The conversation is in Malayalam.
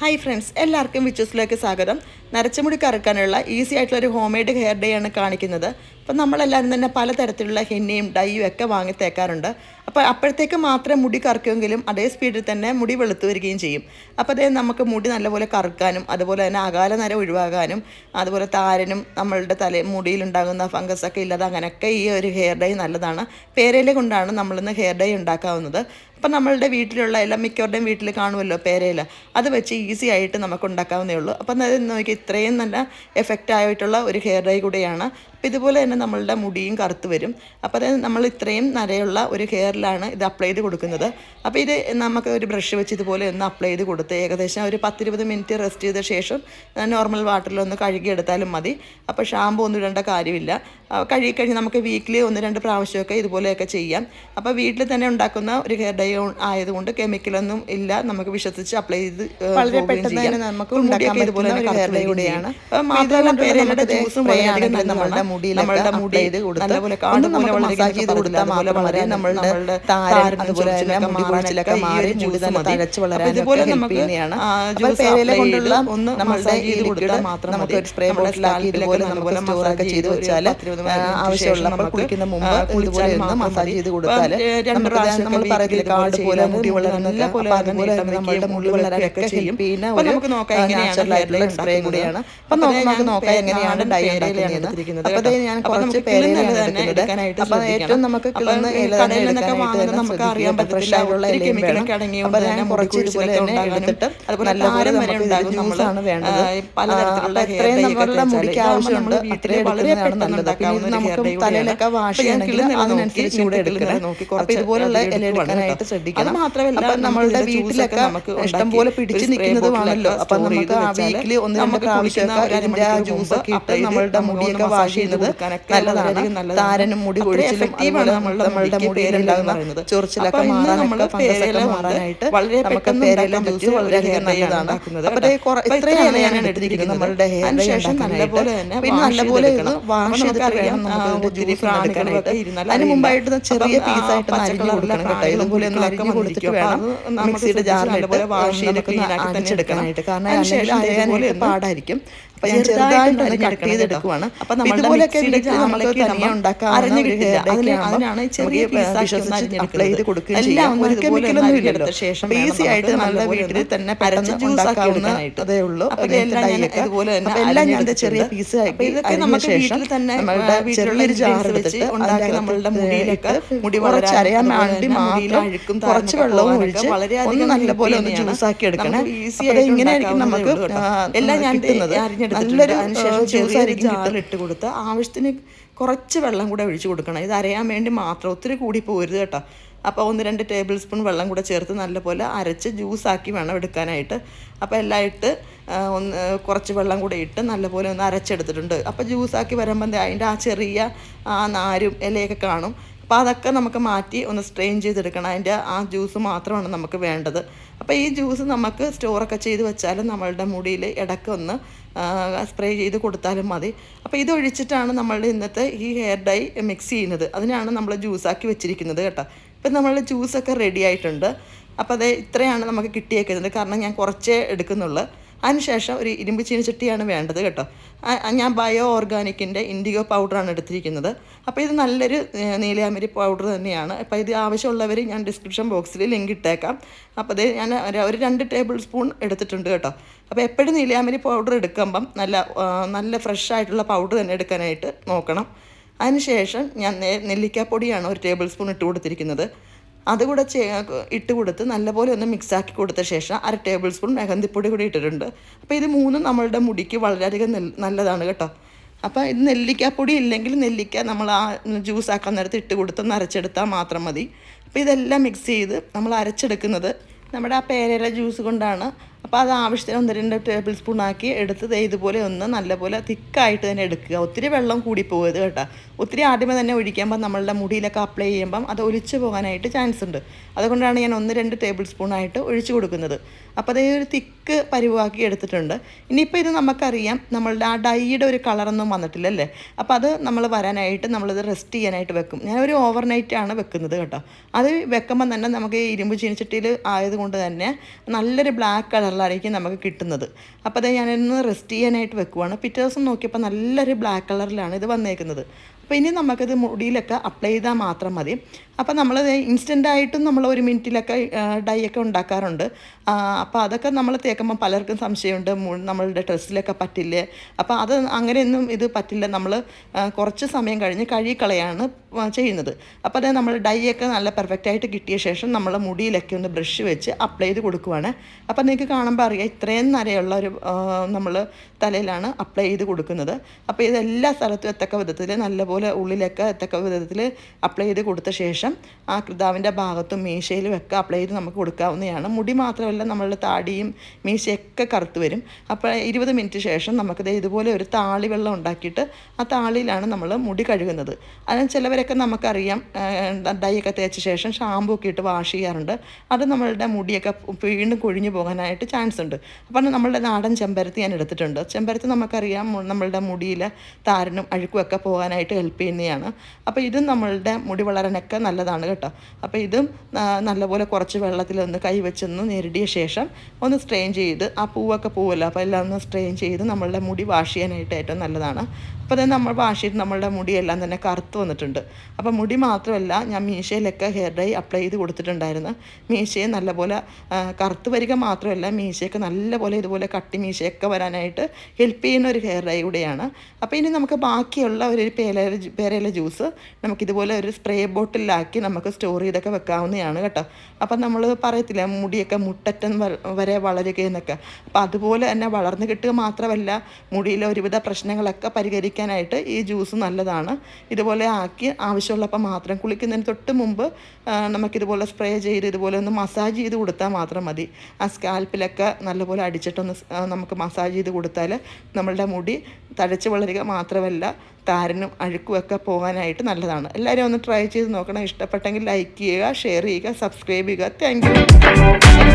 ഹായ് ഫ്രണ്ട്സ് എല്ലാവർക്കും വിച്ചസിലേക്ക് സ്വാഗതം. നരച്ചമുടി കറക്കാനുള്ള ഈസി ആയിട്ടുള്ള ഒരു ഹോം മെയ്ഡ് ഹെയർ ഡേ ആണ് കാണിക്കുന്നത്. അപ്പം നമ്മളെല്ലാവരും തന്നെ പലതരത്തിലുള്ള ഹെന്നയും ഡൈയും ഒക്കെ വാങ്ങി തേക്കാറുണ്ട്. അപ്പോൾ അപ്പോഴത്തേക്ക് മാത്രം മുടി കറക്കുമെങ്കിലും അതേ സ്പീഡിൽ തന്നെ മുടി വെളുത്തു വരികയും ചെയ്യും. അപ്പോൾ അതേ നമുക്ക് മുടി നല്ലപോലെ കറുക്കാനും അതുപോലെ തന്നെ അകാല നര ഒഴിവാകാനും അതുപോലെ താരനും നമ്മളുടെ തല മുടിയിലുണ്ടാകുന്ന ഫംഗസ് ഒക്കെ ഇല്ലാതെ അങ്ങനെയൊക്കെ ഈ ഒരു ഹെയർ ഡൈ നല്ലതാണ്. പേരയില കൊണ്ടാണ് നമ്മളിന്ന് ഹെയർ ഡൈ ഉണ്ടാക്കാവുന്നത്. അപ്പം നമ്മളുടെ വീട്ടിലുള്ള എല്ലാം മിക്കവരുടെയും വീട്ടിൽ കാണുമല്ലോ പേരയില? അത് വെച്ച് ഈസി ആയിട്ട് നമുക്ക് ഉണ്ടാക്കാവുന്നേ ഉള്ളൂ. അപ്പം അത് നോക്കി ഇത്രയും നല്ല എഫക്റ്റ് ആയിട്ടുള്ള ഒരു ഹെയർ ഡൈ കൂടെയാണ്. അപ്പം ഇതുപോലെ തന്നെ നമ്മളുടെ മുടിയും കറുത്ത് വരും. അപ്പോൾ അത് നമ്മൾ ഇത്രയും നരയുള്ള ഒരു ഹെയറിലാണ് ഇത് അപ്ലൈ ചെയ്ത് കൊടുക്കുന്നത്. അപ്പോൾ ഇത് നമുക്ക് ഒരു ബ്രഷ് വെച്ച് ഇതുപോലെ ഒന്ന് അപ്ലൈ ചെയ്ത് കൊടുത്ത് ഏകദേശം ഒരു പത്തിരുപത് മിനിറ്റ് റെസ്റ്റ് ചെയ്ത ശേഷം നോർമൽ വാട്ടറിൽ ഒന്ന് കഴുകിയെടുത്താലും മതി. അപ്പോൾ ഷാമ്പു ഒന്നും ഇടേണ്ട കാര്യമില്ല. കഴുകി കഴിഞ്ഞ് നമുക്ക് വീക്കിലി ഒന്ന് രണ്ട് പ്രാവശ്യമൊക്കെ ഇതുപോലെയൊക്കെ ചെയ്യാം. അപ്പോൾ വീട്ടിൽ തന്നെ ഉണ്ടാക്കുന്ന ഒരു ഹെയർ ഡൈ ആയതുകൊണ്ട് കെമിക്കലൊന്നും ഇല്ല. നമുക്ക് വിശ്വസിച്ച് അപ്ലൈ ചെയ്ത് വളരെ പെട്ടെന്ന് തന്നെ നമുക്ക് ഉണ്ടാക്കാൻ ഇതുപോലെ ഹെയർ ഡൈ കൂടിയാണ്. മാത്രമല്ല പേരയുടെ ജ്യൂസും നമ്മളുടെ മുടി ചെയ്ത് നല്ലപോലെ കാണുമ്പോൾ മസാജ് ചെയ്ത് കൊടുത്താൽ പോലെ വളരെ നമ്മളുടെ താരൻ അതുപോലെ തന്നെ മുടി കൊഴിച്ചിലൊക്കെ മാറി മുടി തന്നെ തഴച്ച് വളരാൻ ഇതുപോലെ നമുക്ക് പേരയില കൊണ്ടുള്ള ഒന്ന് മസാജ് ചെയ്ത് കൊടുത്താൽ മാത്രം നമുക്ക് ഒരു സ്പ്രേ ബോട്ടിലാക്കി ഇതുപോലെ നമുക്ക് സ്റ്റോറൊക്കെ ചെയ്ത് വെച്ചാൽ ആവശ്യമുള്ളപ്പോൾ കുളിക്കുന്ന മുമ്പ് ഇതുപോലെ ഒന്ന് മസാജ് ചെയ്ത് കൊടുത്താൽ നമുക്ക് നമ്മൾ പറയത്തില്ല കാട് പോലെ മുടി അതുപോലെ നമ്മളുടെ മുടി വളരാനൊക്കെ ചെയ്യും പിന്നെ നമുക്ക് നോക്കാം സ്പ്രേ കൂടിയാണ് അപ്പൊ നമുക്ക് നോക്കാം എങ്ങനെയാണ് ഡൈ ഉണ്ടാക്കുന്നത് അപ്പൊ ഞാൻ കുറച്ച് പേരയിലാണ് എടുക്കുന്നത് അപ്പൊ ഏറ്റവും നമുക്ക് കിളുന്ന ഇല തന്നെ എടുക്കാനായിട്ട് നമുക്ക് അറിയാൻ പറ്റും ഫ്രഷ് ആയിട്ടുള്ള ഇലയും വേണം. അപ്പൊ ഞാൻ കുറച്ച് ഇതുപോലെ തന്നെ എടുത്തിട്ട് നല്ലപോലെ നമുക്ക് ജ്യൂസാണ് വേണ്ടത്. എത്രയും നമ്മളുടെ മുടിക്ക് ആവശ്യമുണ്ട്. അത്രയും എടുക്കുന്നതാണ് നല്ലത്. പിന്നെ ഇത് നമുക്ക് തലയിലൊക്കെ വാഷ് ചെയ്യണമെങ്കിൽ അതിനനുസരിച്ച് കൂടെ എടുക്കണം. അപ്പൊ ഇതുപോലുള്ള ഇല എടുക്കാനായിട്ട് ശ്രദ്ധിക്കണം. മാത്രമല്ല അപ്പൊ നമ്മളുടെ വീട്ടിലൊക്കെ നമുക്ക് ഇഷ്ടംപോലെ പിടിച്ചു നിൽക്കുന്നതുമാണല്ലോ. അപ്പൊ നമുക്ക് ആ വീക്കിലി ഒന്ന് രണ്ട് പ്രാവശ്യമൊക്കെ ഇതിന്റെ ആ ജ്യൂസ് ഒക്കെ ഇട്ട് നമ്മളുടെ മുടിയൊക്കെ വാഷ് ചെയ്യുന്നത് നല്ലതാണ്. താരനും മുടി കൊഴിച്ചിലും നമ്മളുടെ ചൊറിച്ചിലൊക്കെ മാറാനൊക്കെ ഫംഗസൊക്കെ മാറാനായിട്ട് നമുക്ക് പേരയില ജ്യൂസ് വളരെയധികം നല്ലതാണ്. അപ്പൊ ദേ കുറെ- ഇത്രയാണ് ഞാൻ എടുത്തിരിക്കുന്നത്. നമ്മളുടെ ശേഷം നല്ലപോലെ തന്നെ പിന്നെ നല്ലപോലെ ഇത് വാഷ് ചെയ്തിട്ട് വേണം നമുക്ക് ഇതിന്റെ ജ്യൂസ് എടുക്കാനായിട്ട്. അതിന് മുമ്പായിട്ട് ചെറിയ പീസായിട്ട് അരിഞ്ഞു കൊടുക്കണം കേട്ടോ. ഇതുപോലെ ഒന്ന് അരിഞ്ഞു കൊടുത്തിട്ട് വേണം മിക്സിയുടെ ജാറിലിട്ട് വാഷ് ചെയ്തൊക്കെ അരച്ചെടുക്കാനായിട്ട് കാരണം അല്ലെങ്കിൽ പാടായിരിക്കും അപ്പൊ ഞാൻ ചെറുതായിട്ട് കട്ട് ചെയ്തെടുക്കുവാണ്. അപ്പൊ ഇതുപോലെയൊക്കെ തനിയെ ആകുമ്പോൾ ചെറിയ അപ്ലൈ ചെയ്ത് കൊടുക്കുകയും ചെയ്യാം. ഒരു കെമിക്കലൊന്നും ഇല്ലല്ലോ ശേഷം ഈസി ആയിട്ട് നല്ല വീട്ടിൽ തന്നെ പെട്ടെന്ന് ഉണ്ടാക്കാവുന്ന അതേ ഉള്ളൂ. ഇതുപോലെ തന്നെ എല്ലാം ഞാൻ ചെറിയ പീസ് നമ്മളുടെ ചെറിയൊരു ജാർ എടുത്തിട്ട് ഉണ്ടാക്കി നമ്മളുടെ മുടിയിലേക്ക് മുടി കുറച്ച് അരയാൻ വേണ്ടി മാത്രം കുറച്ച് വെള്ളവും ഒഴിച്ച് ഒന്ന് നല്ലപോലെ ഒന്ന് ജ്യൂസ് ആക്കി എടുക്കണം. ഈസി ആയിട്ട് ഇങ്ങനെ ആയിരിക്കും നമുക്ക് എല്ലാം ഞാൻ നല്ലൊരു ജ്യൂസ് ആയിരിക്കും ഇട്ട് കൊടുത്ത് ആവശ്യത്തിന് കുറച്ച് വെള്ളം കൂടെ ഒഴിച്ചു കൊടുക്കണം. ഇത് അരയാൻ വേണ്ടി മാത്രം ഒത്തിരി കൂടി പോരുത് കേട്ടോ. അപ്പോൾ ഒന്ന് രണ്ട് ടേബിൾ സ്പൂൺ വെള്ളം കൂടെ ചേർത്ത് നല്ലപോലെ അരച്ച് ജ്യൂസാക്കി വേണം എടുക്കാനായിട്ട്. അപ്പോൾ എല്ലാം ഇട്ട് ഒന്ന് കുറച്ച് വെള്ളം കൂടെ ഇട്ട് നല്ലപോലെ ഒന്ന് അരച്ചെടുത്തിട്ടുണ്ട്. അപ്പോൾ ജ്യൂസാക്കി വരുമ്പോൾ അതിന്റെ ആ ചെറിയ ആ നാരും ഇലയൊക്കെ കാണും. അപ്പോൾ അതൊക്കെ നമുക്ക് മാറ്റി ഒന്ന് സ്ട്രെയിൻ ചെയ്തെടുക്കണം. അതിന്റെ ആ ജ്യൂസ് മാത്രമാണ് നമുക്ക് വേണ്ടത്. അപ്പോൾ ഈ ജ്യൂസ് നമുക്ക് സ്റ്റോറൊക്കെ ചെയ്ത് വെച്ചാലും നമ്മളുടെ മുടിയിൽ ഇടയ്ക്ക് ഒന്ന് സ്പ്രേ ചെയ്ത് കൊടുത്താലും മതി. അപ്പോൾ ഇതൊഴിച്ചിട്ടാണ് നമ്മളുടെ ഇന്നത്തെ ഈ ഹെയർ ഡൈ മിക്സ് ചെയ്യുന്നത്. അതിനാണ് നമ്മൾ ജ്യൂസാക്കി വെച്ചിരിക്കുന്നത് കേട്ടോ. ഇപ്പം നമ്മളുടെ ജ്യൂസൊക്കെ റെഡി ആയിട്ടുണ്ട്. അപ്പോൾ അത് ഇത്രയാണ് നമുക്ക് കിട്ടിയേക്കുന്നത്. കാരണം ഞാൻ കുറച്ചേ എടുക്കുന്നുള്ളൂ. അതിനുശേഷം ഒരു ഇരുമ്പ് ചീനച്ചട്ടിയാണ് വേണ്ടത് കേട്ടോ. ഞാൻ ബയോ ഓർഗാനിക്കിന്റെ ഇൻഡിഗോ പൗഡറാണ് എടുത്തിരിക്കുന്നത്. അപ്പോൾ ഇത് നല്ലൊരു നീലയാമരി പൗഡർ തന്നെയാണ്. അപ്പോൾ ഇത് ആവശ്യമുള്ളവർ ഞാൻ ഡിസ്ക്രിപ്ഷൻ ബോക്സിൽ ലിങ്ക് ഇട്ടേക്കാം. അപ്പോൾ അത് ഞാൻ ഒരു- രണ്ട് ടേബിൾ സ്പൂൺ എടുത്തിട്ടുണ്ട് കേട്ടോ. അപ്പോൾ എപ്പോഴും നീലയാമരി പൗഡർ എടുക്കുമ്പം നല്ല നല്ല ഫ്രഷ് ആയിട്ടുള്ള പൗഡർ തന്നെ എടുക്കാനായിട്ട് നോക്കണം. അതിനുശേഷം ഞാൻ നെല്ലിക്കാപ്പൊടിയാണ് ഒരു ടേബിൾ സ്പൂൺ ഇട്ട് കൊടുത്തിരിക്കുന്നത്. അതുകൂടെ ചേ ഇട്ട് കൊടുത്ത് നല്ലപോലെ ഒന്ന് മിക്സാക്കി കൊടുത്ത ശേഷം അര ടേബിൾ സ്പൂൺ മെഹന്തിപ്പൊടി കൂടി ഇട്ടിട്ടുണ്ട്. അപ്പോൾ ഇത് മൂന്നും നമ്മളുടെ മുടിക്ക് വളരെയധികം നല്ലതാണ് കേട്ടോ. അപ്പോൾ ഇത് നെല്ലിക്കാപ്പൊടി ഇല്ലെങ്കിൽ നെല്ലിക്ക നമ്മൾ ആ ജ്യൂസ് ആക്കാൻ നേരത്ത് ഇട്ട് കൊടുത്ത് നരച്ചെടുത്താൽ മാത്രം മതി. അപ്പോൾ ഇതെല്ലാം മിക്സ് ചെയ്ത് നമ്മൾ അരച്ചെടുക്കുന്നത് നമ്മുടെ ആ പേരയില ജ്യൂസ് കൊണ്ടാണ് അപ്പോൾ അത് ആവശ്യത്തിന് ഒന്ന് രണ്ട് ടേബിൾ സ്പൂൺ ആക്കി എടുത്ത് ഇതുപോലെ ഒന്ന് നല്ലപോലെ തിക്കായിട്ട് തന്നെ എടുക്കുക. ഒത്തിരി വെള്ളം കൂടി പോകരുത് കേട്ടോ. ഒത്തിരി ആദ്യമേ തന്നെ ഒഴിക്കുമ്പോൾ നമ്മളുടെ മുടിയിലൊക്കെ അപ്ലൈ ചെയ്യുമ്പം അത് ഒലിച്ചു പോകാനായിട്ട് ചാൻസ് ഉണ്ട്. അതുകൊണ്ടാണ് ഞാൻ ഒന്ന് രണ്ട് ടേബിൾ സ്പൂണായിട്ട് ഒഴിച്ചു കൊടുക്കുന്നത്. അപ്പോൾ അതേ ഒരു തിക്ക് പരിവാക്കി എടുത്തിട്ടുണ്ട്. ഇനിയിപ്പോൾ ഇത് നമുക്കറിയാം നമ്മളുടെ ആ ഡൈയുടെ ഒരു കളറൊന്നും വന്നിട്ടില്ല അല്ലേ അപ്പോൾ അത് നമ്മൾ വരാനായിട്ട് നമ്മളിത് റെസ്റ്റ് ചെയ്യാനായിട്ട് വെക്കും. ഞാൻ ഒരു ഓവർ ആണ് വെക്കുന്നത് കേട്ടോ. അത് വെക്കുമ്പോൾ തന്നെ നമുക്ക് ഈ ഇരുമ്പ് ചീനിച്ചട്ടിയിൽ ആയതുകൊണ്ട് തന്നെ നല്ലൊരു ബ്ലാക്ക് കളറിലായിരിക്കും നമുക്ക് കിട്ടുന്നത്. അപ്പോൾ അത് ഞാനൊന്ന് റെസ്റ്റ് ചെയ്യാനായിട്ട് വെക്കുവാണ്. പിറ്റേ ദിവസം നോക്കിയപ്പോൾ നല്ലൊരു ബ്ലാക്ക് കളറിലാണ് ഇത് വന്നേക്കുന്നത്. അപ്പോൾ ഇനി നമുക്കിത് മുടിയിലൊക്കെ അപ്ലൈ ചെയ്താൽ മാത്രം മതി. അപ്പോൾ നമ്മളത് ഇൻസ്റ്റന്റായിട്ടും നമ്മൾ ഒരു മിനിറ്റിലൊക്കെ ഡൈ ഒക്കെ ഉണ്ടാക്കാറുണ്ട്. അപ്പോൾ അതൊക്കെ നമ്മൾ തേക്കുമ്പോൾ പലർക്കും സംശയമുണ്ട്. നമ്മളുടെ ഡ്രസ്സിലൊക്കെ പറ്റില്ലേ? അപ്പോൾ അത് അങ്ങനെയൊന്നും ഇത് പറ്റില്ല. നമ്മൾ കുറച്ച് സമയം കഴിഞ്ഞ് കഴുകിക്കളയാണ് ചെയ്യുന്നത്. അപ്പോൾ അത് നമ്മൾ ഡൈ ഒക്കെ നല്ല പെർഫെക്റ്റായിട്ട് കിട്ടിയ ശേഷം നമ്മൾ മുടിയിലൊക്കെ ഒന്ന് ബ്രഷ് വെച്ച് അപ്ലൈ ചെയ്ത് കൊടുക്കുവാണ്. അപ്പോൾ നിങ്ങൾക്ക് കാണുമ്പോൾ അറിയാം ഇത്രയും നരയുള്ള ഒരു നമ്മൾ തലയിലാണ് അപ്ലൈ ചെയ്ത് കൊടുക്കുന്നത്. അപ്പോൾ ഇത് എല്ലാ സ്ഥലത്തും എത്തക്ക വിധത്തിൽ നല്ലപോലെ ഉള്ളിലൊക്കെ എത്തക്ക വിധത്തിൽ അപ്ലൈ ചെയ്ത് കൊടുത്ത ശേഷം ആ കൃതാവിന്റെ ഭാഗത്തും മീശയിലും ഒക്കെ അപ്ലൈ ചെയ്ത് നമുക്ക് കൊടുക്കാവുന്നതാണ്. മുടി മാത്രമല്ല നമ്മളുടെ താടിയും മീശയൊക്കെ കറുത്ത് വരും. അപ്പോൾ ഇരുപത് മിനിറ്റ് ശേഷം നമുക്കിത് ഇതുപോലെ ഒരു താളി വെള്ളം ഉണ്ടാക്കിയിട്ട് ആ താളിയിലാണ് നമ്മൾ മുടി കഴുകുന്നത്. അതിന് ചിലവരൊക്കെ നമുക്കറിയാം ഡൈ ഒക്കെ തേച്ച ശേഷം ഷാമ്പു ഒക്കെ ഇട്ട് വാഷ് ചെയ്യാറുണ്ട്. അത് നമ്മളുടെ മുടിയൊക്കെ വീണ്ടും കൊഴിഞ്ഞു പോകാനായിട്ട് ചാൻസ് ഉണ്ട്. അപ്പം നമ്മളുടെ നാടൻ ചെമ്പരത്തി ഞാൻ എടുത്തിട്ടുണ്ട്. ചെമ്പരത്തി നമുക്കറിയാം നമ്മളുടെ മുടിയിൽ താരനും അഴുക്കും ഒക്കെ പോകാനായിട്ട് ചെയ്യുന്നതാണ്. അപ്പോൾ ഇതും നമ്മളുടെ മുടി വളരാനൊക്കെ നല്ലതാണ് കേട്ടോ. അപ്പോൾ ഇതും നല്ലപോലെ കുറച്ച് വെള്ളത്തിൽ ഒന്ന് കൈ നേരിടിയ ശേഷം ഒന്ന് സ്ട്രെയിൻ ചെയ്ത് ആ പൂവൊക്കെ പൂവല്ലോ. അപ്പോൾ എല്ലാം ഒന്ന് സ്ട്രെയിൻ ചെയ്ത് നമ്മളുടെ മുടി വാഷ് ചെയ്യാനായിട്ട് ഏറ്റവും നല്ലതാണ്. അപ്പോൾ തന്നെ നമ്മൾ വാഷ് ചെയ്ത് നമ്മളുടെ മുടിയെല്ലാം തന്നെ കറുത്ത് വന്നിട്ടുണ്ട്. അപ്പോൾ മുടി മാത്രമല്ല ഞാൻ മീശയിലൊക്കെ ഹെയർ ഡൈ അപ്ലൈ ചെയ്ത് കൊടുത്തിട്ടുണ്ടായിരുന്നു. മീശയെ നല്ലപോലെ കറുത്ത് വരിക മാത്രമല്ല മീശയൊക്കെ നല്ലപോലെ ഇതുപോലെ കട്ടി മീശയൊക്കെ വരാനായിട്ട് ഹെൽപ്പ് ചെയ്യുന്ന ഒരു ഹെയർ ഡൈ കൂടെയാണ്. അപ്പോൾ ഇനി നമുക്ക് ബാക്കിയുള്ള ഒരു ജ്യൂ- പേരയില ജ്യൂസ് നമുക്കിതുപോലെ ഒരു സ്പ്രേ ബോട്ടിലാക്കി നമുക്ക് സ്റ്റോർ ചെയ്തൊക്കെ വെക്കാവുന്നതാണ് കേട്ടോ. അപ്പം നമ്മൾ പറയത്തില്ല മുടിയൊക്കെ മുട്ടറ്റം വരെ വളരുകയെന്നൊക്കെ അപ്പോൾ അതുപോലെ തന്നെ വളർന്നു കിട്ടുക മാത്രമല്ല മുടിയിലെ ഒരുവിധ പ്രശ്നങ്ങളൊക്കെ പരിഹരിക്കാനായിട്ട് ഈ ജ്യൂസ് നല്ലതാണ്. ഇതുപോലെ ആക്കി ആവശ്യമുള്ളപ്പോൾ മാത്രം കുളിക്കുന്നതിന് തൊട്ട് മുമ്പ് നമുക്കിതുപോലെ സ്പ്രേ ചെയ്ത് ഇതുപോലെ ഒന്ന് മസാജ് ചെയ്ത് കൊടുത്താൽ മാത്രം മതി. ആ സ്കാൽപ്പിലൊക്കെ നല്ലപോലെ അടിച്ചിട്ടൊന്ന് നമുക്ക് മസാജ് ചെയ്ത് കൊടുത്താൽ നമ്മളുടെ മുടി തഴച്ച് വളരുക മാത്രമല്ല താരനും അഴുക്കും ഒക്കെ പോകാനായിട്ട് നല്ലതാണ്. എല്ലാവരും ഒന്ന് ട്രൈ ചെയ്ത് നോക്കണം. ഇഷ്ടപ്പെട്ടെങ്കിൽ ലൈക്ക് ചെയ്യുക ഷെയർ ചെയ്യുക സബ്സ്ക്രൈബ് ചെയ്യുക. താങ്ക്